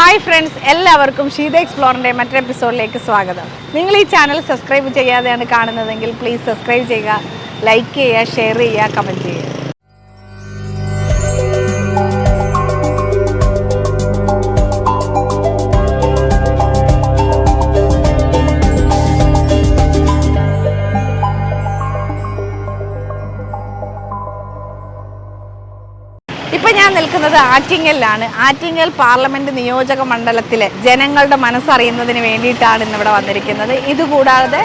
Hi friends എല്ലാവർക്കും ഷീത എക്സ്പ്ലോറിന്റെ മറ്റൊരു എപ്പിസോഡിലേക്ക് സ്വാഗതം. നിങ്ങൾ ഈ ചാനൽ സബ്സ്ക്രൈബ് ചെയ്യാതെയാണ് കാണുന്നതെങ്കിൽ പ്ലീസ് സബ്സ്ക്രൈബ് ചെയ്യുക ലൈക്ക് ചെയ്യുക ഷെയർ ചെയ്യുക കമന്റ് ചെയ്യുക. നിൽക്കുന്നത് ആറ്റിങ്ങലിലാണ്. ആറ്റിങ്ങൽ പാർലമെന്റ് നിയോജക മണ്ഡലത്തിലെ ജനങ്ങളുടെ മനസ്സറിയുന്നതിന് വേണ്ടിയിട്ടാണ് ഇന്നിവിടെ വന്നിരിക്കുന്നത്. ഇതുകൂടാതെ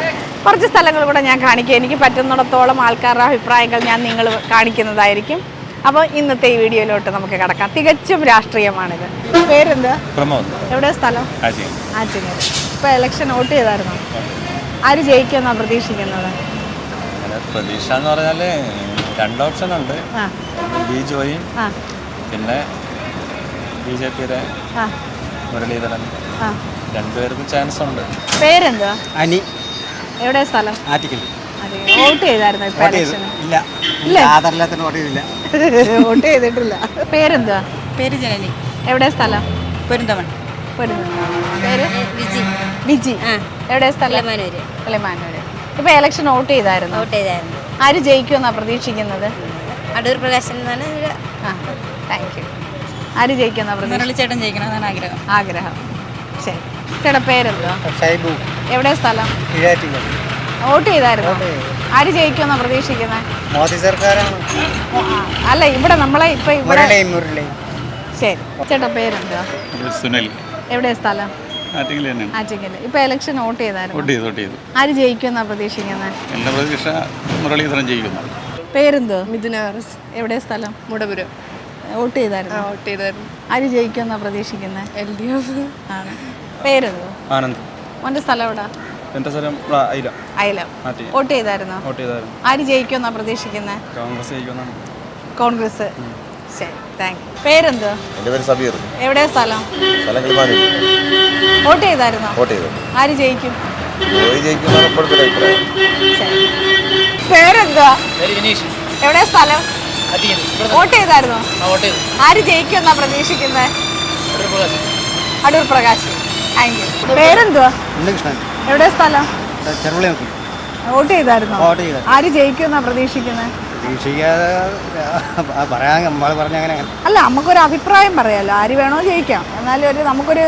കുറച്ച് സ്ഥലങ്ങൾ കൂടെ ഞാൻ കാണിക്കുക എനിക്ക് പറ്റുന്നിടത്തോളം ആൾക്കാരുടെ അഭിപ്രായങ്ങൾ ഞാൻ നിങ്ങൾ കാണിക്കുന്നതായിരിക്കും. അപ്പോൾ ഇന്നത്തെ ഈ വീഡിയോയിലോട്ട് നമുക്ക് കിടക്കാം. തികച്ചും രാഷ്ട്രീയമാണിത്. പേരെന്ത്? പ്രമോദ്. എവിടെ സ്ഥലം? ആറ്റിങ്ങൽ. ഇപ്പോൾ ഇലക്ഷൻ വോട്ട് ചെയ്തായിരുന്നു? ആര് ജയിക്കുമെന്നാണ് പ്രതീക്ഷിക്കുന്നത്? പ്രതീക്ഷ എന്ന് പറഞ്ഞാൽ രണ്ട് ഓപ്ഷൻ ഉണ്ട്. ആ. ബി ജോയും ആ. പിന്നെ ബി ജെ പിയുടെ മുരളീധരൻ. ആ. രണ്ടുപേർക്കും ചാൻസ് ഉണ്ട്. പേരെന്തുവാ? അനി. എവിടെ സ്ഥലം? ആറ്റിക്കൽ. വോട്ട് ചെയ്തായിരുന്നു ഇല്ല. ഇല്ല. ആധാറില്ലാത്ത വോട്ട് ചെയ്തില്ല. വോട്ട് ചെയ്തിട്ടില്ല. പേരെന്തുവാ? പേര് ജനനി. എവിടെ സ്ഥലം? പൊരുന്തമൺ. പേര്? വിജി. ബിജി ആ. എവിടെ സ്ഥലം? ഇപ്പൊ ഇലക്ഷൻ വോട്ട് ചെയ്തായിരുന്നു? വോട്ട് ചെയ്തായിരുന്നു. ആര് ജയിക്കുമെന്നാ പ്രതീക്ഷിക്കുന്നത്? അടൂർ പ്രകാശൻ എന്നാണ് ആ. താങ്ക് യു ആര് ജയിക്കുന്ന ചേട്ടൻ ജയിക്കണമെന്നാണ് ആഗ്രഹം. ആഗ്രഹം. ശരി. ചേട്ടാ പേരെന്തുവാ? ഷൈബു. എവിടെ സ്ഥലം? വോട്ട് ചെയ്തായിരുന്നു? ആര് ജയിക്കുമെന്നാ പ്രതീക്ഷിക്കുന്നത് മോദി സർക്കാരാണ്. അല്ല ഇവിടെ നമ്മളെ ഇപ്പൊ ഇവിടെ ശരി. ചേട്ടാ പേരെന്തുവാ? സുനിൽ. എവിടെ സ്ഥലം? ഇപ്പൊ ഇലക്ഷൻ വോട്ട് ചെയ്തായിരുന്നു? ആര് ജയിക്കുമെന്നാ പ്രതീക്ഷിക്കുന്നത് എന്റെ പ്രതീക്ഷ മുരളീധരൻ ജയിക്കുന്നു. പേരെന്തോ മിഥുന ഹാറിസ് എവിടെ സ്ഥലം? മുടപുരം. വോട്ട് ചെയ്തായിരുന്നു. വോട്ട് ചെയ്തായിരുന്നു. ആര് ജയിക്കുമെന്നാ പ്രതീക്ഷിക്കുന്നത് എൽ ഡി എഫ് ആണ്. പേരെന്തോ ആനന്ദ്. മോന്റെ സ്ഥലം എവിടാ? എന്റെ സ്ഥലം അയില. അയലം. വോട്ട് ചെയ്തായിരുന്നോ? വോട്ട് ചെയ്തായിരുന്നു. ആര് ജയിക്കുമെന്നാ പ്രതീക്ഷിക്കുന്നത് കോൺഗ്രസ് ജയിക്കുമെന്നാണ്. കോൺഗ്രസ്. ശരി താങ്ക് യു പേരെന്തോ എന്റെ പേര് സബീർ. എവിടെ സ്ഥലം? സ്ഥലം കിളിമാനൂർ. വോട്ട് ചെയ്തായിരുന്നോ? വോട്ട് ചെയ്തു. ആര് ജയിക്കും? ജോയി ജയിക്കുന്നതാണ് ഇപ്പോഴത്തെ അഭിപ്രായം. ശരി. പേരെന്തുവാ? എവിടെ സ്ഥലം? വോട്ട് ചെയ്തായിരുന്നോ? ആര് ജയിക്കുമെന്നാ പ്രതീക്ഷിക്കുന്നത് അടൂർ പ്രകാശ് പേരെന്തുവാ? എവിടെ സ്ഥലം? വോട്ട് ചെയ്തായിരുന്നോ? വോട്ട് ചെയ്തു ആര് ജയിക്കുമെന്നാ പ്രതീക്ഷിക്കുന്നത് പ്രതീക്ഷിക്കാതെ പറയാൻ നമ്മൾ പറഞ്ഞ അങ്ങനെ. അല്ല നമുക്കൊരു അഭിപ്രായം പറയാലോ. ആര് വേണോ ജയിക്കാം. എന്നാലും ഒരു നമുക്കൊരു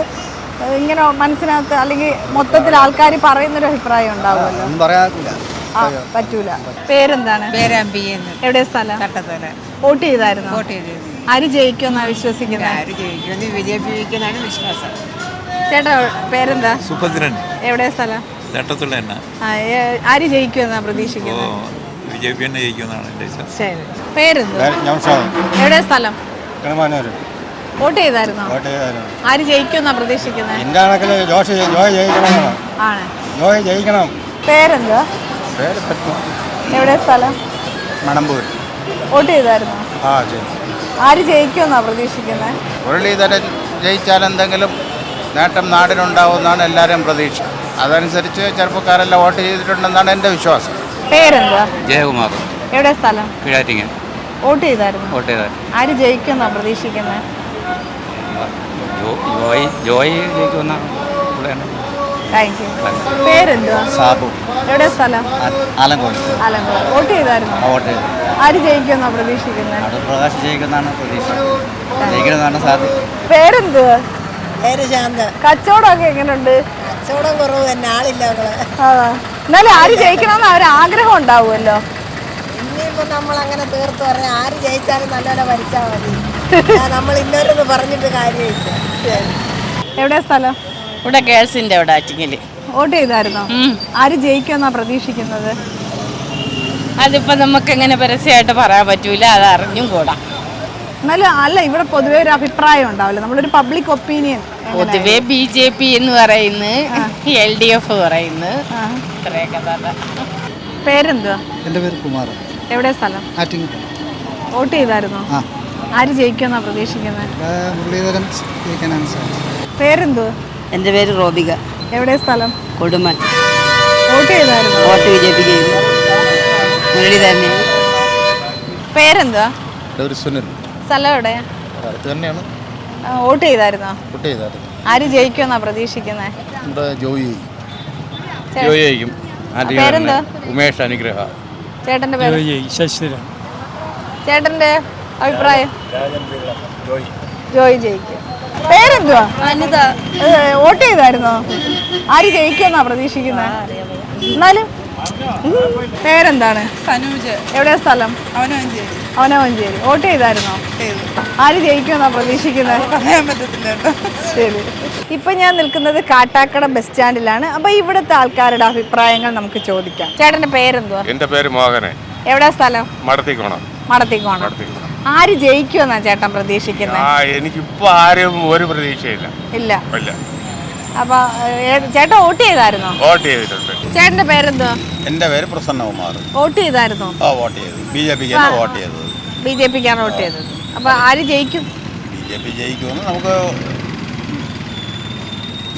ഇങ്ങനെ മനസ്സിനകത്ത് അല്ലെങ്കിൽ മൊത്തത്തിൽ ആൾക്കാർ പറയുന്നൊരു അഭിപ്രായം ഉണ്ടാവുമല്ലോ. ആ പറ്റൂല. പേരെന്താണ്? പേരമ്പിയെന്ന് എവിടെ സ്ഥലം? തട്ടത്തോല വോട്ട് ചെയ്തായിരുന്നു? വോട്ട് ചെയ്തത് ആര് ജയിക്കുമെന്നാ വിശ്വസിക്കുന്നത് ആര് ജയിക്കുമെന്ന് ബി ജെ പി ജയിക്കുന്നതാണ് വിശ്വാസം. ചേട്ടാ പേരെന്താ? സുഭദ്രൻ. എവിടെ സ്ഥലം? തട്ടത്തുള്ള തന്നെ ആര് ജയിക്കുമെന്നാ പ്രതീക്ഷിക്കുന്നത് ബി ജെ പി തന്നെ ജയിക്കുമെന്നാണ് എന്റെ ശരി. പേരെന്തോ? എവിടെ സ്ഥലം? വോട്ട് ചെയ്തായിരുന്നോ? ആര് ജയിക്കുമെന്നാ പ്രതീക്ഷിക്കുന്നത് എന്റെ കണക്കിൽ ജോഷ് ജോയ് ജയിക്കണമെന്നാണ്. ആണ്. ജോയ് ജയിക്കണം. പേരെന്തോ? എവിടെ സ്ഥലം? മണമ്പൂർ. വോട്ട് ചെയ്തായിരുന്നു? ആ ആര് ജയിക്കുമെന്നാ പ്രതീക്ഷിക്കുന്നത് മുരളീധരൻ ജയിച്ചാൽ എന്തെങ്കിലും നേട്ടം നാടിനുണ്ടാവുമെന്നാണ് എല്ലാവരും പ്രതീക്ഷ. അതനുസരിച്ച് ചെറുപ്പക്കാരെല്ലാം വോട്ട് ചെയ്തിട്ടുണ്ടെന്നാണ് എന്റെ വിശ്വാസം. പേരെന്താ ജയകുമാർ. എവിടെ സ്ഥലം? കിഴാറ്റിങ്ങൻ വോട്ട് ചെയ്തായിരുന്നു? വോട്ട് ചെയ്ത. ആര് ജയിക്കുമെന്നാ പ്രതീക്ഷിക്കുന്നത് ജോയി ജോയി ജയിക്കുന്ന ഇവിടെയാണ് താങ്ക് യു പേരെന്തുവാ? സാബു. എവിടെ സ്ഥലം? ആലങ്കോട്. ആലങ്കോട്. വോട്ട് ചെയ്തായിരുന്നു? വോട്ട് ചെയ്തു. ആര് ജയിക്കുമെന്നാ പ്രതീക്ഷിക്കുന്നത് അത് പ്രകാശ് ജയിക്കുന്നതാണ് പ്രതീക്ഷ ജയിക്കണമെന്നാണ് സാധ്യത പേരെന്തുവാ പേര് ശാന്ത. കച്ചവടമൊക്കെ എങ്ങനെയുണ്ട് കച്ചവടം കുറവ് തന്നെ. ആളില്ല അവളെ. ആ എന്നാലും ആര് ജയിക്കണമെന്ന് അവർ ആഗ്രഹം ഉണ്ടാവുമല്ലോ. ഇനിയിപ്പോ നമ്മൾ അങ്ങനെ തീർത്ത് പറഞ്ഞാൽ ആര് ജയിച്ചാലും നല്ലപോലെ ഭരിച്ചാൽ മതി. നമ്മൾ ഇന്നൊരെന്ന് പറഞ്ഞിട്ട് കാര്യമില്ല. എവിടെ സ്ഥലം? ഇവിടെ ഗേൾസിന്റെ അവിടെ ആറ്റിങ്ങൽ. വോട്ട് ചെയ്തായിരുന്നോ? ആര് ജയിക്കുമെന്നാ പ്രതീക്ഷിക്കുന്നത്? അതിപ്പോ നമുക്ക് എങ്ങനെ പരസ്യമായിട്ട് പറയാൻ പറ്റൂല അത് അറിഞ്ഞും കൂടാ. എന്നാലും അല്ല ഇവിടെ പൊതുവേ ഒരു അഭിപ്രായം ഉണ്ടാവില്ല. നമ്മളൊരു പബ്ലിക് ഒപ്പീനിയൻ പൊതുവെ ബി ജെ പി എന്ന് പറയുന്നു എൽ ഡി എഫ് പറയുന്നു പേരെന്തുവാ? എന്റെ പേര് കുമാർ. എവിടെ സ്ഥലം? ആറ്റിങ്ങൽ. വോട്ട് ചെയ്തായിരുന്നോ? ആ. ആര് ജയിക്കുമെന്നാ പ്രതീക്ഷിക്കുന്നത്? മുരളീധരൻ ജയിക്കാനാണ് സാധ്യത പേരെന്തുവാ? എന്റെ പേര് റോബിക. എവിടെ സ്ഥലം? കൊടുമൺ. വോട്ട് ചെയ്തായിരുന്നോ? വോട്ട് ബി ജെ പിക്ക് മുരളീധരനെ പേരെന്തുവാ? ഒരു സുനിൽ. സ്ഥലം എവിടെ? അടുത്ത് തന്നെയാണ്. വോട്ട് ചെയ്തായിരുന്നോ? കുട്ടി ചെയ്തായിരുന്നു. ആര് ജയിക്കുമെന്നാ പ്രതീക്ഷിക്കുന്നത് നമ്മുടെ ജോയി ജോയിക്കും. പേരെന്താ ഉമേഷ് അനുഗ്രഹ. ചേട്ടന്റെ പേര്? ശശിധരൻ ചേട്ടന്റെ അഭിപ്രായം? ജോയി ജയിക്കും. പേരെന്തുവാ? വനിത. വോട്ട് ചെയ്തായിരുന്നോ? ആര് ജയിക്കുമെന്നാ പ്രതീക്ഷിക്കുന്നത് എന്നാലും പേരെന്താണ്? സനൂജ്. എവിടെയാ സ്ഥലം? അവനഞ്ചേരി അവനവഞ്ചേരി വോട്ട് ചെയ്തായിരുന്നോ? ആര് ജയിക്കുമെന്നാ പ്രതീക്ഷിക്കുന്നത് പറയാൻ പറ്റത്തില്ല ശരി. ഇപ്പൊ ഞാൻ നിൽക്കുന്നത് കാട്ടാക്കട ബസ് സ്റ്റാൻഡിലാണ്. അപ്പൊ ഇവിടുത്തെ ആൾക്കാരുടെ അഭിപ്രായങ്ങൾ നമുക്ക് ചോദിക്കാം. ചേട്ടന്റെ പേരെന്തുവാ? എന്റെ പേര് മോഹനൻ എവിടെയാ സ്ഥലം? മടത്തിക്കോണം. മടത്തിക്കോണം. ആര് ജയിക്കുമെന്നാ ചേട്ടൻ പ്രതീക്ഷിക്കുന്നത് ആ എനിക്കിപ്പോൾ ആരും ഒരു പ്രതീക്ഷയില്ല. ഇല്ല. ഇല്ല. അപ്പൊ ചേട്ടൻ വോട്ട് ചെയ്തായിരുന്നോ? വോട്ട് ചെയ്തിട്ടുണ്ട്. ചേട്ടന്റെ പേരെന്തോ എന്റെ പേര് പ്രസന്നകുമാർ. വോട്ട് ചെയ്തായിരുന്നോ? ആ വോട്ട് ചെയ്തു. ബി ജെ പിക്കാണ് വോട്ട് ചെയ്തത്. ബി ജെ പിക്കാണ് വോട്ട് ചെയ്തത്. അപ്പൊ ആര് ജയിക്കും? ബി ജെ പി ജയിക്കുമെന്ന് നമുക്ക്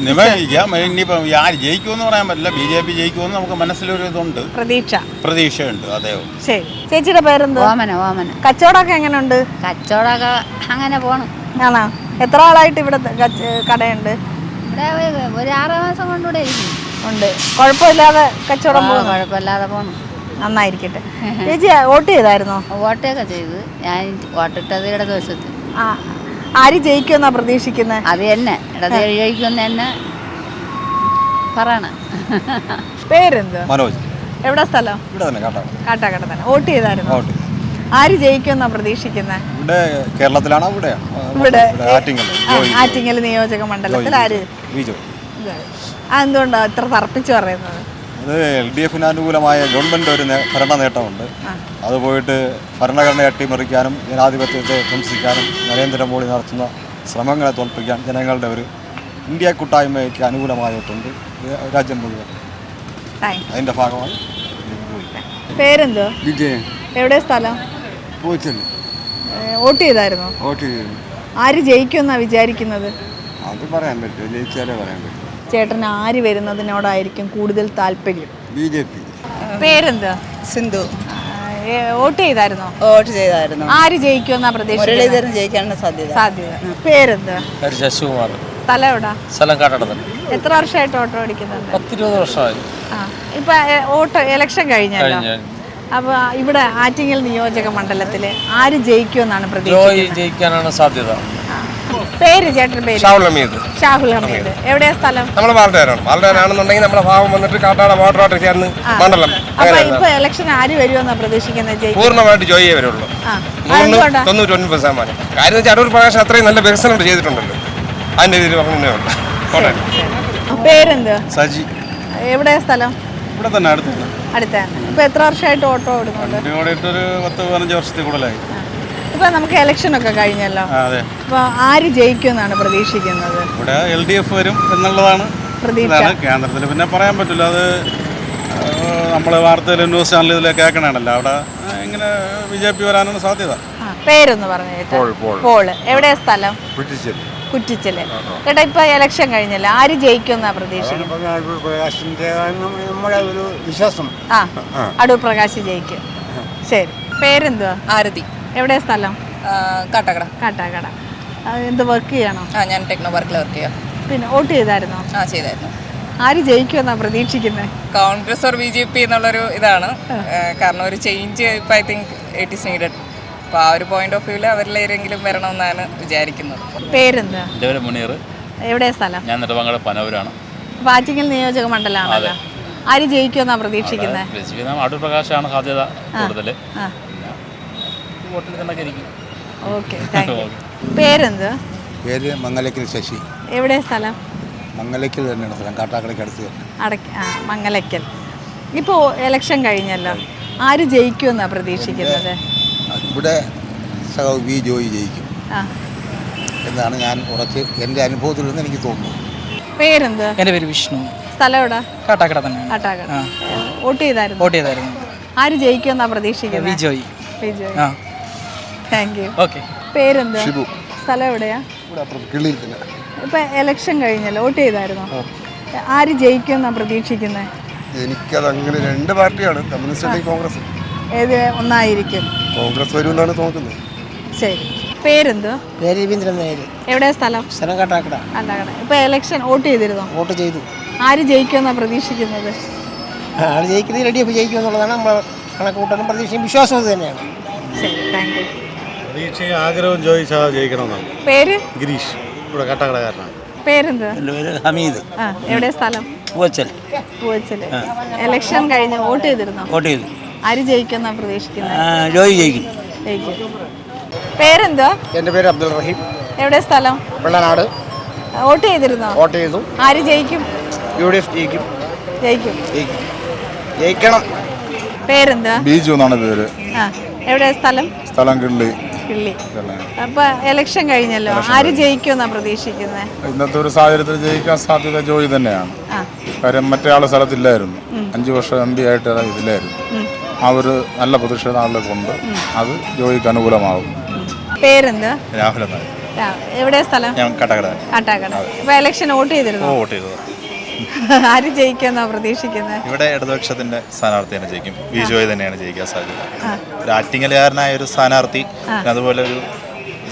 നിയമയിക്കാം ഇനിയിപ്പം ആര് ജയിക്കുമെന്ന് പറയാൻ പറ്റില്ല. ബി ജെ പി ജയിക്കുമെന്ന് നമുക്ക് മനസ്സിലൊരു ഇതുണ്ട്. പ്രതീക്ഷ. പ്രതീക്ഷയുണ്ട്. അതെ ശരി. ചേച്ചിയുടെ പേരെന്തുവാ ഓമന ഓമന കച്ചവടമൊക്കെ എങ്ങനെയുണ്ട്? കച്ചവടമൊക്കെ അങ്ങനെ പോണം. ആണോ? എത്ര ആളായിട്ട് ഇവിടെ കടയുണ്ട്? ഇവിടെ ഒരു- ആറ് മാസം കൊണ്ടുകൂടെ ഉണ്ട്. കുഴപ്പമില്ലാതെ കച്ചവടം പോകും കുഴപ്പമില്ലാതെ പോണം. നന്നായിരിക്കട്ടെ. ചേച്ചി വോട്ട് ചെയ്തായിരുന്നോ? വോട്ടൊക്കെ ചെയ്ത്. ഞാൻ വോട്ടിട്ടത് ഇടത് വശത്ത് ആ ആര് ജയിക്കുമെന്നാ പ്രതീക്ഷിക്കുന്നത് അത് തന്നെ. ഇടത് കഴിക്കുമെന്ന് തന്നെ പറയണം. പേരെന്ത്? മനോജ്. എവിടെ സ്ഥലം? ഇവിടെ തന്നെ കേട്ടോ കാട്ടാക്കട തന്നെ. വോട്ട് ചെയ്തായിരുന്നു? വോട്ട് ആര് ജയിക്കുമെന്നാ പ്രതീക്ഷിക്കുന്നത് ഇവിടെ കേരളത്തിലാണോ ഇവിടെ. ഇവിടെ ആറ്റിങ്ങൽ ആറ്റിങ്ങൽ നിയോജക മണ്ഡലത്തിൽ ആര്? ബി ജോയ് എന്തുകൊണ്ടാ ഇത്ര തർപ്പിച്ചു പറയുന്നത്? അത് എൽ ഡി എഫിന് അനുകൂലമായ ഗവൺമെന്റ് ഒരു ഭരണ നേട്ടമുണ്ട് അത് പോയിട്ട് ഭരണഘടനയെ അട്ടിമറിക്കാനും ജനാധിപത്യത്തെ ധ്വംസിക്കാനും നരേന്ദ്രമോദി നടത്തുന്ന ശ്രമങ്ങളെ തോൽപ്പിക്കാൻ ജനങ്ങളുടെ ഒരു ഇന്ത്യ കൂട്ടായ്മയ്ക്ക് അനുകൂലമായിട്ടുണ്ട്. രാജ്യം മുഴുവൻ. അതിന്റെ ഭാഗമായി പേരെന്തോ വിജയൻ. എവിടെ സ്ഥലം? വോട്ട് ചെയ്തായിരുന്നോ? വോട്ട് ചെയ്തു. ആര് ജയിക്കുമെന്നാ വിചാരിക്കുന്നത്? അത് പറയാൻ പറ്റും ജയിച്ചാലേ പറയാൻ പറ്റും. ചേട്ടന് ആര് വരുന്നതിനോടായിരിക്കും കൂടുതൽ താല്പര്യം? B J P. പേരെന്താ? സിന്ധു. വോട്ട് ചെയ്തായിരുന്നോ? വോട്ട് ചെയ്തായിരുന്നു. ആര് ജയിക്കുമെന്നാ മുരളീധരൻ ജയിക്കാനുള്ള സാധ്യത. സാധ്യത. പേരെന്താ? ശശികുമാർ. സ്ഥലം എവിടാ? സ്ഥലം കാട്ടടത്തൻ. എത്ര വർഷമായിട്ട് ഓട്ടോ ഓടിക്കുന്നുണ്ട് പത്തിരുപത് വർഷമായി. ആ. ഇപ്പൊ ഓട്ടോ ഇലക്ഷൻ കഴിഞ്ഞല്ലോ. കഴിഞ്ഞ അപ്പൊ ഇവിടെ ആറ്റിങ്ങൽ നിയോജക മണ്ഡലത്തിൽ ആര് ജയിക്കുമെന്നാണ് പ്രതീക്ഷിക്കുന്നത്? ജയിക്കാനാണ് സാധ്യത. പേര് ചേട്ടൻ പേര്? ഷാഹുൽ ഹമീദ് എവിടെയാ സ്ഥലം? നമ്മൾ വാൾട്ടേരാണ് വാൾട്ടേരാണെന്നുണ്ടെങ്കിൽ നമ്മുടെ ഭാഗം വന്നിട്ട് കാട്ടാട വാട്ടറായിട്ട് ചേർന്ന് മണ്ഡലം ഇപ്പൊ ഇലക്ഷൻ ആര് വരുമെന്നാ പ്രതീക്ഷിക്കുന്നത് പൂർണമായിട്ട് ജോയിയെ വരുള്ളൂ. തൊണ്ണൂറ്റൊൻപത് ശതമാനം. കാര്യം വെച്ചാൽ അടൂർ പ്രകാശ് അത്രയും നല്ല വികസനം ചെയ്തിട്ടുണ്ടല്ലോ. അതിന്റെ രീതിയിൽ പറഞ്ഞേ ഉള്ളൂ. പേരെന്ത്? സജി. എവിടെയാ സ്ഥലം? ഇവിടെ തന്നെ അടുത്ത് അടുത്താണ് ഇപ്പൊ എത്ര വർഷമായിട്ട് ഓട്ടോ ഓടുന്നുണ്ട്? ഇവിടെ ഇട്ടൊരു പത്ത് പതിനഞ്ച് വർഷത്തിൽ കൂടുതലായി. ഇപ്പൊ നമുക്ക് ഇലക്ഷൻ ഒക്കെ കഴിഞ്ഞല്ലോ. അതെ. അപ്പൊ ആര് ജയിക്കുമെന്നാണ് പ്രതീക്ഷിക്കുന്നത്? ഇവിടെ എൽ ഡി എഫ് വരും എന്നുള്ളതാണ്. പ്രതീക്ഷ. ഇതാണ് കേന്ദ്രത്തിൽ. പിന്നെ പറയാൻ പറ്റില്ല അത് നമ്മൾ വാർത്തയിലും ന്യൂസ് ചാനലിലും കേൾക്കണാണല്ലോ അവിടെ ഇങ്ങനെ ബി ജെ പി വരാനാണ് സാധ്യത? ആ, പേരൊന്ന് പറഞ്ഞു കേട്ടോ. പോൾ എവിടെയാ സ്ഥലം? കുറ്റിച്ചൽ ചേട്ടാ ഇപ്പൊ ഇലക്ഷൻ കഴിഞ്ഞല്ലോ. ആര് ജയിക്കുമെന്നാ പ്രതീക്ഷിക്കുന്നത്? നമ്മുടെ ഒരു വിശ്വാസം. ആ. അടൂർ പ്രകാശ് ജയിക്കും. ശരി. പേരെന്തുവാ? ആരതി. എവിടെയാ സ്ഥലം? കാട്ടാക്കട. കാട്ടാക്കട. എന്ത് വർക്ക് ചെയ്യണോ? ആ ഞാൻ ടെക്നോ പാർക്കിൽ വർക്ക് ചെയ്യാം. പിന്നെ വോട്ട് ചെയ്തായിരുന്നോ? ആ ചെയ്തായിരുന്നു. ആര് ജയിക്കുമെന്നാ പ്രതീക്ഷിക്കുന്നത് Congress or B J P എന്നുള്ളൊരു ഇതാണ്. കാരണം ഒരു ചേഞ്ച് ഇപ്പം I think it is needed അപ്പോൾ ആ ഒരു പോയിന്റ് ഓഫ് വ്യൂവിൽ അവരിലേരെങ്കിലും വരണമെന്നാണ് വിചാരിക്കുന്നത്. പേരെന്താ? എന്റെ പേര് മുനീർ. എവിടെ സ്ഥലം? ഞാൻ നെടുമങ്ങാട് പനവൂരാണ്. പാറ്റിങ്ങൽ നിയോജക മണ്ഡലമാണല്ലോ ആര് ജയിക്കുമെന്നാ പ്രതീക്ഷിക്കുന്നത് പ്രകാശാണ് സാധ്യത കൂടുതൽ ഓക്കെ പേരെന്ത്? പേര് മംഗലക്കൽ ശശി. എവിടെ സ്ഥലം? മംഗലക്കൽ തന്നെയാണ് സ്ഥലം. കാട്ടാക്കടയ്ക്ക് അടുത്ത് അടക്ക ആ മംഗലയ്ക്കൽ. ഇപ്പോൾ ഇലക്ഷൻ കഴിഞ്ഞല്ലോ. ആര് ജയിക്കുമെന്നാണ് പ്രതീക്ഷിക്കുന്നത്? ഇവിടെ സഹ വി ജോയി ജയിക്കും. ആ. എന്നാണ് ഞാൻ ഉറച്ച് എന്റെ അനുഭവത്തിൽ നിന്ന് എനിക്ക് തോന്നുന്നു പേരെന്ത്? എന്റെ പേര് വിഷ്ണു. സ്ഥലം എവിടെ? കാട്ടാക്കട തന്നെ. കാട്ടാക്കട. വോട്ട് ചെയ്തായിരുന്നു? വോട്ട് ചെയ്തായിരുന്നു. ആര് ജയിക്കുമെന്നാണ് പ്രതീക്ഷിക്കുന്നത്? വിജോയ് വിജയ് ആ. താങ്ക് യു ഓക്കെ പേരെന്ത്? ഷിബു. സ്ഥലം എവിടെയാ? ഇവിടെ അപ്പുറത്ത് കിള്ളിയിൽ തന്നെ. ഇപ്പൊ ഇലക്ഷൻ കഴിഞ്ഞല്ലോ വോട്ട് ചെയ്തായിരുന്നോ? ആര് ജയിക്കുമെന്നാ പ്രതീക്ഷിക്കുന്നത് എനിക്കത് അങ്ങനെ രണ്ട് പാർട്ടിയാണ് കമ്മ്യൂണിസ്റ്റ് കോൺഗ്രസ്. ഏത് ഒന്നായിരിക്കും? കോൺഗ്രസ് വരുമെന്നാണ് തോന്നുന്നത്. ശരി. പേരെന്തോ? പേര് രവീന്ദ്രൻ നായർ എവിടെയാ സ്ഥലം? സ്ഥലം കാട്ടാക്കട. അല്ലാകട ഇപ്പൊ ഇലക്ഷൻ വോട്ട് ചെയ്തിരുന്നോ? വോട്ട് ചെയ്തു. ആര് ജയിക്കുമെന്നാ പ്രതീക്ഷിക്കുന്നത്? ആൾ ജയിക്കുന്നത് എൽ ഡി എഫ് ജയിക്കും എന്നുള്ളതാണ് നമ്മൾ കണക്കൂട്ടലും പ്രതീക്ഷയും വിശ്വാസവും ഇത് തന്നെയാണ്. ശരി താങ്ക് യു പ്രതീക്ഷയും ആഗ്രഹവും ചോദിച്ചാൽ ജയിക്കണമെന്നാണ്. പേര്? ഗിരീഷ്. ഇവിടെ കട്ടകടക്കാരനാണ്. പേരെന്ത്? എന്റെ പേര് ഹമീദ്. ആ എവിടെയാ സ്ഥലം? പൂവച്ചൽ. ഇലക്ഷൻ കഴിഞ്ഞ് വോട്ട് ചെയ്തിരുന്നോ? വോട്ട് ചെയ്തു. ആര് ജയിക്കുമെന്നാ പ്രതീക്ഷിക്കുന്നത് ജോയി ജയിക്കും. ജയിക്കും. പേരെന്തോ? എന്റെ പേര് അബ്ദുൾ റഹീം. എവിടെ സ്ഥലം? വെള്ളനാട്. വോട്ട് ചെയ്തിരുന്നോ? വോട്ട് ചെയ്തു. ആര് ജയിക്കും? യു ഡി എഫ് ജയിക്കും. ജയിക്കും. ജയിക്കണം. പേരെന്താ? ബിജു എന്നാണ് പേര്. ആ എവിടെ സ്ഥലം? സ്ഥലം കിള്ളി കിള്ളി. അപ്പൊ ഇലക്ഷൻ കഴിഞ്ഞല്ലോ. ആര് ജയിക്കുമെന്നാ പ്രതീക്ഷിക്കുന്നത് ഇന്നത്തെ ഒരു സാഹചര്യത്തിൽ ജയിക്കാൻ സാധ്യത ജോയി തന്നെയാണ്. കാര്യം മറ്റേ ആളെ സ്ഥലത്തില്ലായിരുന്നു. അഞ്ചു വർഷം എം പി ആയിട്ട് ഇതിലായിരുന്നു. ആ ഒരു നല്ല പ്രതിഷേധ ആളുടെ കൊണ്ട് അത് ജോയിക്ക് അനുകൂലമാകും. പേരെന്താ? രാഹുൽ എവിടെയാ സ്ഥലം? ഞാൻ കട്ടകട കാട്ടാക്കട ഇപ്പൊ ഇലക്ഷൻ വോട്ട് ചെയ്തിരുന്നു? വോട്ട് ചെയ്തത്. ആര് ജയിക്കുമെന്നാ പ്രതീക്ഷിക്കുന്നത് ഇവിടെ ഇടതുപക്ഷത്തിന്റെ സ്ഥാനാർത്ഥി തന്നെ ജയിക്കും. ബിജോയ് തന്നെയാണ് ജയിക്കാൻ സാധ്യത. ഒരു ആറ്റിങ്ങലുകാരനായ ഒരു സ്ഥാനാർത്ഥി പിന്നെ അതുപോലെ ഒരു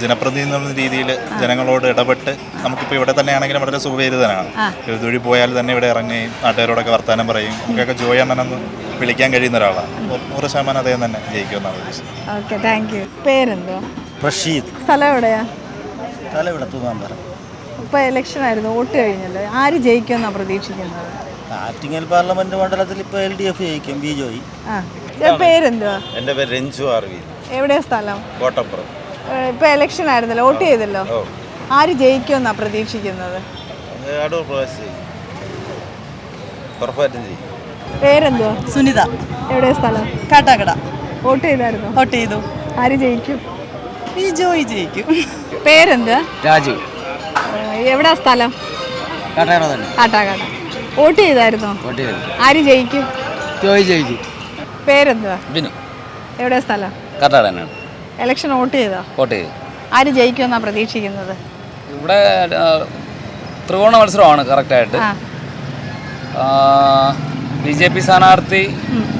ജനപ്രതിനിധി എന്നുള്ള രീതിയിൽ ജനങ്ങളോട് ഇടപെട്ട് നമുക്കിപ്പോൾ ഇവിടെ തന്നെയാണെങ്കിലും വളരെ സുപരിതനാണ് ഇതുവഴി പോയാൽ തന്നെ ഇവിടെ ഇറങ്ങി നാട്ടുകാരോടൊക്കെ വർത്തമാനം പറയും. നമുക്കൊക്കെ ജോയ് അണ്ണനെന്ന് വിളിക്കാൻ കഴിയുന്ന ഒരാളാണ്. നൂറ് ശതമാനം അദ്ദേഹം തന്നെ ജയിക്കുമെന്നാണ് ഉദ്ദേശിച്ചത്. Okay thank you. പേരെന്തോ റഷീദ്. സ്ഥലം എവിടെയാ? സ്ഥലം ഇവിടെ തൂങ്ങാൻ ഇപ്പൊ ഇലക്ഷൻ ആയിരുന്നു വോട്ട് കഴിഞ്ഞല്ലോ? ആര് ജയിക്കുമെന്ന് പ്രതീക്ഷിക്കുന്നത്? ആറ്റിങ്ങൽ പാർലമെന്റ് മണ്ഡലത്തിൽ ഇപ്പോൾ എൽ ഡി എഫ് ജയിക്കും ബി ജോയി ആ ഇത് എന്റെ പേര് രഞ്ജു ആർവി എവിടെയാ സ്ഥലം? കോട്ടപ്പുറം. ഇപ്പോൾ ഇലക്ഷൻ ആയിരുന്നല്ലോ വോട്ട് ചെയ്തല്ലോ? ആര് ജയിക്കുമെന്നാണ് പ്രതീക്ഷിക്കുന്നത്? അടൂർ പ്രകാശ് ജയിക്കും. ഉറപ്പായിട്ടും ജയിക്കും. പേരെന്തോ സുനിത. എവിടെയാ സ്ഥലം? കാട്ടാക്കട. വോട്ട് ചെയ്തായിരുന്നു? വോട്ട് ചെയ്തു. ആര് ജയിക്കും? ഈ ജോയി ജയിക്കും. പേരെന്താ രാജു. ഏ, എവിടെയാ സ്ഥലം? കാട്ടാക്കട തന്നെ. കാട്ടാക്കാട് വോട്ട് ചെയ്തായിരുന്നോ? വോട്ട് ചെയ്തു. ആര് ജയിക്കും? ജോയി ജയിക്കും പേരെന്തുവാ? ബിനു. എവിടെയാ സ്ഥലം? കാട്ടാക്കട തന്നെയാണ്. ഇലക്ഷൻ വോട്ട് ചെയ്തോ? വോട്ട് ചെയ്തു. ആര് ജയിക്കുമെന്നാ പ്രതീക്ഷിക്കുന്നത്? ഇവിടെ ത്രികോണ മത്സരമാണ് കറക്റ്റായിട്ട് ബി ജെ പി സ്ഥാനാർത്ഥി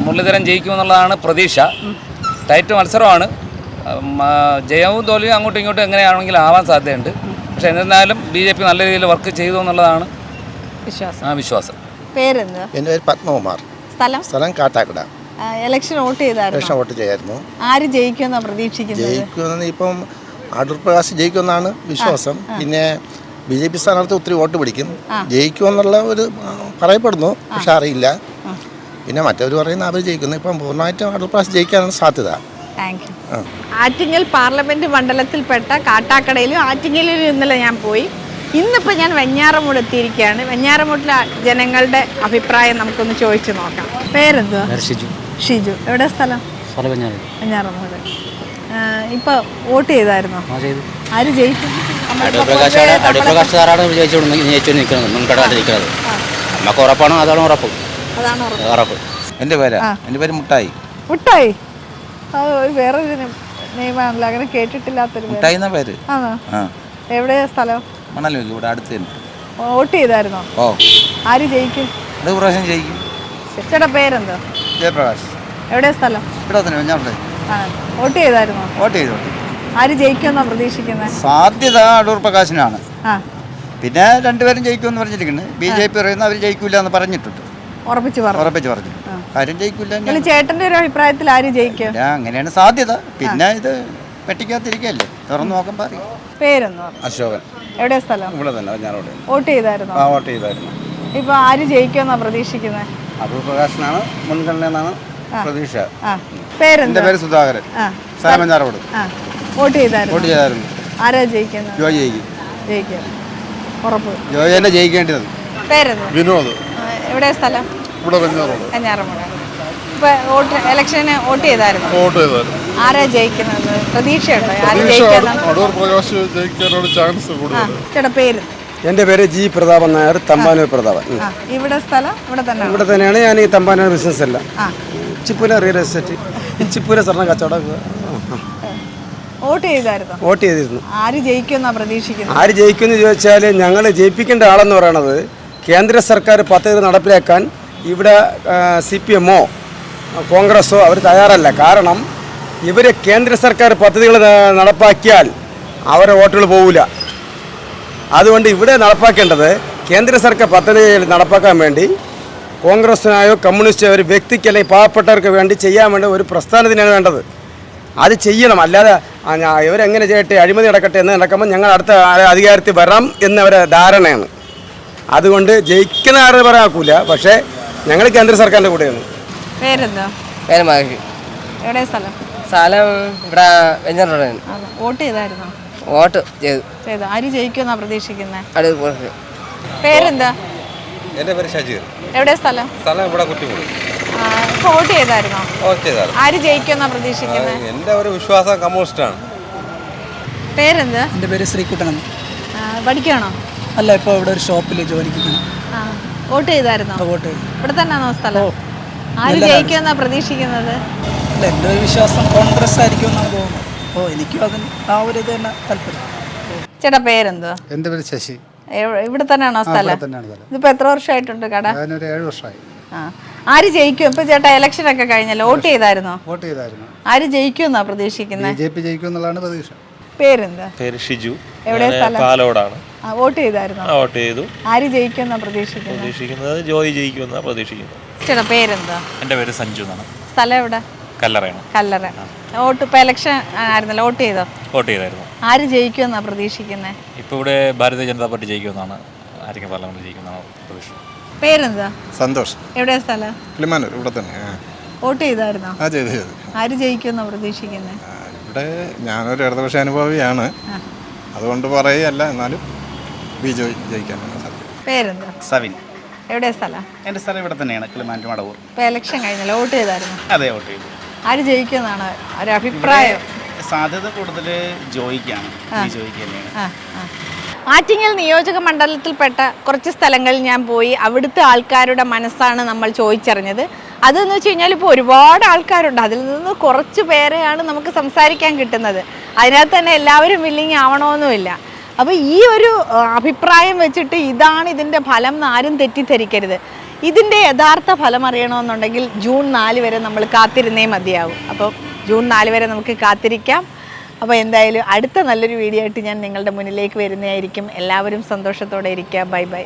മുരളീധരൻ ജയിക്കുമെന്നുള്ളതാണ് പ്രതീക്ഷ. ടൈറ്റ് മത്സരമാണ്. ജയവും തോൽവിയും അങ്ങോട്ടും ഇങ്ങോട്ടും എങ്ങനെയാണെങ്കിലും ആവാൻ സാധ്യതയുണ്ട്. പക്ഷേ എന്നിരുന്നാലും ബി ജെ പി നല്ല രീതിയിൽ വർക്ക് ചെയ്തു എന്നുള്ളതാണ് വിശ്വാസം. ആ വിശ്വാസം. പേരെന്ത് എന്റെ പേര് പത്മകുമാർ. സ്ഥലം? സ്ഥലം കാട്ടാക്കട. എലക്ഷൻ ഇലക്ഷൻ വോട്ട് ചെയ്തായിരുന്നു? വോട്ട് ചെയ്യായിരുന്നു. ആര് ജയിക്കുമെന്നാ പ്രതീക്ഷിക്കുന്നത്? ജയിക്കുമെന്ന് ഇപ്പം അടൂർ പ്രകാശ് ജയിക്കുമെന്നാണ് വിശ്വാസം. പിന്നെ ബി ജെ പി സ്ഥാനാർത്ഥി ഒത്തിരി വോട്ട് പിടിക്കും. ജയിക്കുമെന്നുള്ള ഒരു ആ, പറയപ്പെടുന്നു. പക്ഷെ അറിയില്ല. പിന്നെ മറ്റവർ പറയുന്ന അവർ ജയിക്കുന്നു. ഇപ്പം പൂർണമായിട്ടും അടൂർ പ്രകാശ് ജയിക്കാനാണ് സാധ്യത. താങ്ക് യു ആറ്റിങ്ങൽ പാർലമെന്റ് മണ്ഡലത്തിൽപ്പെട്ട കാട്ടാക്കടയിലും ആറ്റിങ്ങലിലും ഇന്നലെ ഞാൻ പോയി. ഇന്നിപ്പോൾ ഞാൻ വെഞ്ഞാറമൂട് എത്തിയിരിക്കുകയാണ്. വെഞ്ഞാറമൂട്ടിലെ ജനങ്ങളുടെ അഭിപ്രായം നമുക്കൊന്ന് ചോദിച്ചു നോക്കാം. പേരെന്തുവാ? ഷിജു. ഷിജു. എവിടെ സ്ഥലം? വെഞ്ഞാറമൂട്. ഇപ്പോൾ വോട്ട് ചെയ്തായിരുന്നോ? ആര് പ്രകാശ് സാറാണ് ജയിച്ചു എന്റെ നിൽക്കുന്നത് മുൻകടമായിട്ട് നിൽക്കുന്നത്. നമുക്ക് ഉറപ്പാണ് അതാണ് ഉറപ്പ്. അതാണ് ഉറപ്പ്. ഉറപ്പ്. എന്റെ പേരാ? ആ. എന്റെ പേര് മുട്ടായി. മുട്ടായി? അത് ഒരു വേറൊരു നെയ്മാണല്ലോ അങ്ങനെ കേട്ടിട്ടില്ലാത്തൊരു പേര്. മുട്ടായി പേര്? ആണോ ആ. എവിടെയാ സ്ഥലം? മണലൂര് ഇവിടെ അടുത്ത് തന്നെ. വോട്ട് ചെയ്തായിരുന്നോ? ഓ. ആര് ജയിക്കും? അത് പ്രാവശ്യം ജയിക്കും. ചേട്ടാ പേരെന്തോ? ജയപ്രകാശ്. എവിടെയാ സ്ഥലം? ഇവിടെ തന്നെ ഞാൻ ആ വോട്ട് ചെയ്തായിരുന്നോ? വോട്ട് ചെയ്തു ആര് ജയിക്കുമെന്നാ പ്രതീക്ഷിക്കുന്നത് സാധ്യത അടൂർ പ്രകാശിനാണ്. ആ. പിന്നെ രണ്ടുപേരും ജയിക്കുമെന്ന് പറഞ്ഞിരിക്കുന്നു. ബി ജെ പി പറയുന്ന അവർ ജയിക്കില്ല എന്ന് പറഞ്ഞിട്ടുണ്ട്. ഉറപ്പിച്ച് പറഞ്ഞു. ഉറപ്പിച്ച് പറഞ്ഞു. ആരും ജയിക്കില്ല ചേട്ടന്റെ ഒരു അഭിപ്രായത്തിൽ ആര് ജയിക്കും? അങ്ങനെയാണ് സാധ്യത. പിന്നെ ഇത് പെട്ടിക്കകത്തിരിക്കല്ലേ തുറന്നു നോക്കുമ്പോൾ അറിയാം. പേരെന്ന് അശോകൻ. എവിടെയാ സ്ഥലം? ഇവിടെ തന്നെ ഞാനവിടെ വോട്ട് ചെയ്തായിരുന്നു? ആ വോട്ട് ചെയ്തായിരുന്നു. ഇപ്പൊ ആര് ജയിക്കുമെന്നാ പ്രതീക്ഷിക്കുന്നത് അടൂർ പ്രകാശനാണ് മുൻഗണന എന്നാണ് പ്രതീക്ഷ. പേരെന്താ? പേര് സുധാകരൻ. സാമഞ്ചാറോട് വോട്ട് ചെയ്തായിരുന്നു? വോട്ട് ചെയ്തായിരുന്നു. ആരാ ജയിക്കുന്നത് ജോയി ജയിക്കും. ജയിക്കും. ഉറപ്പ്. ജോയി തന്നെ ജയിക്കേണ്ടത്? പേരെന്താ? വിനോദ്. ആ, എവിടെയാ സ്ഥലം? ഇവിടെ വെഞ്ഞാറോട് കഞ്ഞാറമ്മൂട് ഇപ്പൊ വോട്ട് ഇലക്ഷന് വോട്ട് ചെയ്തായിരുന്നു? വോട്ട് ചെയ്തായിരുന്നു. ആരാ ജയിക്കുന്നത്? പ്രതീക്ഷയുണ്ടോ? ആര് ജയിക്കാന്നാണ് അടൂർ പ്രകാശ് ചാൻസ് കൂടുതൽ. പേര്? എന്റെ പേര് ജി പ്രതാപൻ നായർ തമ്പാനൂർ പ്രതാപൻ. ഇവിടെ സ്ഥലം ഇവിടെ തന്നെ ഇവിടെ തന്നെയാണ് ഞാൻ ഈ തമ്പാനൂർ ബിസിനസ് എല്ലാം. ചിപ്പൂര റിയൽ എസ്റ്റേറ്റ് ചിപ്പൂര സ്വർണ കച്ചവടം വോട്ട് ചെയ്തായിരുന്നു? വോട്ട് ചെയ്തിരുന്നു. ആര് ജയിക്കുന്നു പ്രതീക്ഷിക്കുന്നത്? ആര് ജയിക്കുമെന്ന് ചോദിച്ചാൽ ഞങ്ങൾ ജയിപ്പിക്കേണ്ട ആളെന്ന് പറയണത് കേന്ദ്ര സർക്കാർ പദ്ധതി നടപ്പിലാക്കാൻ ഇവിടെ സി പി എമ്മോ കോൺഗ്രസ്സോ അവർ തയ്യാറല്ല. കാരണം ഇവർ കേന്ദ്ര സർക്കാർ പദ്ധതികൾ നടപ്പാക്കിയാൽ അവരെ വോട്ടുകൾ പോവില്ല അതുകൊണ്ട് ഇവിടെ നടപ്പാക്കേണ്ടത് കേന്ദ്ര സർക്കാർ പദ്ധതി നടപ്പാക്കാൻ വേണ്ടി കോൺഗ്രസിനായോ കമ്മ്യൂണിസ്റ്റോ ഒരു വ്യക്തിക്ക് അല്ലെങ്കിൽ പാവപ്പെട്ടവർക്ക് വേണ്ടി ചെയ്യാൻ വേണ്ടി ഒരു പ്രസ്ഥാനത്തിനാണ് വേണ്ടത്. അത് ചെയ്യണം. അല്ലാതെ ഇവരെങ്ങനെ ചെയ്യട്ടെ അഴിമതി നടക്കട്ടെ എന്ന് നടക്കുമ്പോൾ ഞങ്ങൾ അടുത്ത അധികാരത്തിൽ വരാം എന്നവരെ ധാരണയാണ്. അതുകൊണ്ട് ജയിക്കുന്ന ആരെ പറയാക്കൂല പക്ഷേ ഞങ്ങൾ കേന്ദ്ര സർക്കാരിന്റെ കൂടെയാണ്. പേരെന്തോ? പേര് മകക്ക് എവിടെ സ്ഥലം? സ്ഥലം ഇവിടെ വോട്ട് ചെയ്തായിരുന്നോ? വോട്ട് ചെയ്തു. ചെയ്തു. ആര് ജയിക്കുമെന്നാ പ്രതീക്ഷിക്കുന്നത് പേരെന്താ? എന്റെ പേര് ഷജീർ. എവിടെ സ്ഥലം? സ്ഥലം ഇവിടെ കുറ്റിമുടി ആ, വോട്ട് ചെയ്തായിരുന്നോ? വോട്ട് ആര് ജയിക്കുമെന്നാ പ്രതീക്ഷിക്കുന്നത് എന്റെ ഒരു വിശ്വാസം കമ്മ്യൂണിസ്റ്റാണ്. പേരെന്താ? എന്റെ പേര് ശ്രീകുട്ടൻ പഠിക്കുകയാണോ അല്ല ഇപ്പോൾ ഇവിടെ ഒരു ഷോപ്പിൽ ജോലിക്ക് ആ വോട്ട് ചെയ്തായിരുന്നോ? വോട്ട് ഇവിടെ തന്നെയാണോ സ്ഥലം? ആര് ജയിക്കുമെന്നാ പ്രതീക്ഷിക്കുന്നത്? അല്ല എന്റെ ഒരു വിശ്വാസം കോൺഗ്രസ് ആയിരിക്കും എന്നാണ് തോന്നുന്നത്. അപ്പോൾ എനിക്കും അതിന് ആ ഒരു ഇത് തന്നെ താല്പര്യം. ചേട്ടാ പേരെന്തോ എന്റെ പേര് ശശി. ഇവിടെ തന്നെയാണോ സ്ഥലം? ഇതിപ്പോ എത്ര വർഷമായിട്ടുണ്ട് കട? ഏഴ് വർഷമായി. ആ ആര് ജയിക്കും? ഇപ്പൊ ചേട്ടാ ഇലക്ഷൻ ഒക്കെ കഴിഞ്ഞല്ലോ വോട്ട് ചെയ്തായിരുന്നോ? വോട്ട് ചെയ്തായിരുന്നു. ആര് ജയിക്കുമെന്നാ പ്രതീക്ഷിക്കുന്നത് ജെ പി ജയിക്കും എന്നുള്ളതാണ് പ്രതീക്ഷ. പേരെന്താ പേര് ഷിജു. എവിടെ സ്ഥലം? പാലോടാണ്. വോട്ട് ചെയ്തായിരുന്നു? വോട്ട് ചെയ്തു. ആര് ജയിക്കുമെന്നാ പ്രതീക്ഷിക്കുന്നത്? പ്രതീക്ഷിക്കുന്നത് ജോയി ജയിക്കുമെന്ന് പ്രതീക്ഷിക്കുന്നത്. ചേട്ടാ പേരെന്താ? എന്റെ പേര് സഞ്ജു എന്നാണ്. സ്ഥലം എവിടെ? കല്ലറയാണ്. കല്ലറ. വോട്ട് ഇപ്പൊ ഇലക്ഷൻ ആയിരുന്നല്ലോ വോട്ട് ചെയ്തോ? വോട്ട് ചെയ്തായിരുന്നു. ആര് ജയിക്കുമെന്നാ പ്രതീക്ഷിക്കുന്നത് ഇപ്പൊ ഇവിടെ ഭാരതീയ ജനതാ പാർട്ടി ജയിക്കുമെന്നാണ് ആരെങ്കിലും പാർലമെന്റ് ജയിക്കുമെന്നാണ് പ്രതീക്ഷ പേരെന്താ? സന്തോഷ്. എവിടെയാ സ്ഥലം? കിളിമാനൂർ ഇവിടെ തന്നെ. വോട്ട് ചെയ്തായിരുന്നോ? ആ ചെയ്ത് ചെയ്ത്. ആര് ജയിക്കുമെന്നാ പ്രതീക്ഷിക്കുന്നത് ഇവിടെ ഞാനൊരു ഇടതുപക്ഷ അനുഭവിയാണ്. അതുകൊണ്ട് പറയല്ല എന്നാലും ബി ജയിക്കാനാണ് ജയിക്കാൻ സാധ്യത. പേരെന്താ? സവിൻ. എവിടെയാ സ്ഥലം? എന്റെ സ്ഥലം ഇവിടെ തന്നെയാണ് കിളിമാനൂർ മടവൂർ. ഇപ്പൊ ഇലക്ഷൻ കഴിഞ്ഞല്ലോ വോട്ട് ചെയ്തായിരുന്നു? അതെ വോട്ട് ചെയ്തു. ആര് ജയിക്കുമെന്നാണ് ഒരു അഭിപ്രായം. സാധ്യത കൂടുതൽ ജോയിക്കാണ് ബി തന്നെയാണ്. ആ, ആ. ആറ്റിങ്ങൽ നിയോജക മണ്ഡലത്തിൽപ്പെട്ട കുറച്ച് സ്ഥലങ്ങളിൽ ഞാൻ പോയി അവിടുത്തെ ആൾക്കാരുടെ മനസ്സാണ് നമ്മൾ ചോദിച്ചറിഞ്ഞത്. അതെന്ന് വെച്ച് കഴിഞ്ഞാൽ ഇപ്പോൾ ഒരുപാട് ആൾക്കാരുണ്ട് അതിൽ നിന്ന് കുറച്ച് പേരെയാണ് നമുക്ക് സംസാരിക്കാൻ കിട്ടുന്നത്. അതിനകത്ത് തന്നെ എല്ലാവരും വില്ലിങ് ആവണമെന്നുമില്ല അപ്പോൾ ഈ ഒരു അഭിപ്രായം വെച്ചിട്ട് ഇതാണ് ഇതിന്റെ ഫലം എന്ന് ആരും തെറ്റിദ്ധരിക്കരുത്. ഇതിന്റെ യഥാർത്ഥ ഫലം അറിയണമെന്നുണ്ടെങ്കിൽ ജൂൺ നാല് വരെ നമ്മൾ കാത്തിരുന്നേ മതിയാവും. അപ്പോൾ ജൂൺ നാല് വരെ നമുക്ക് കാത്തിരിക്കാം. അപ്പോൾ എന്തായാലും അടുത്ത നല്ലൊരു വീഡിയോ ആയിട്ട് ഞാൻ നിങ്ങളുടെ മുന്നിലേക്ക് വരുന്നതായിരിക്കും. എല്ലാവരും സന്തോഷത്തോടെ ഇരിക്കുക ബൈ ബൈ.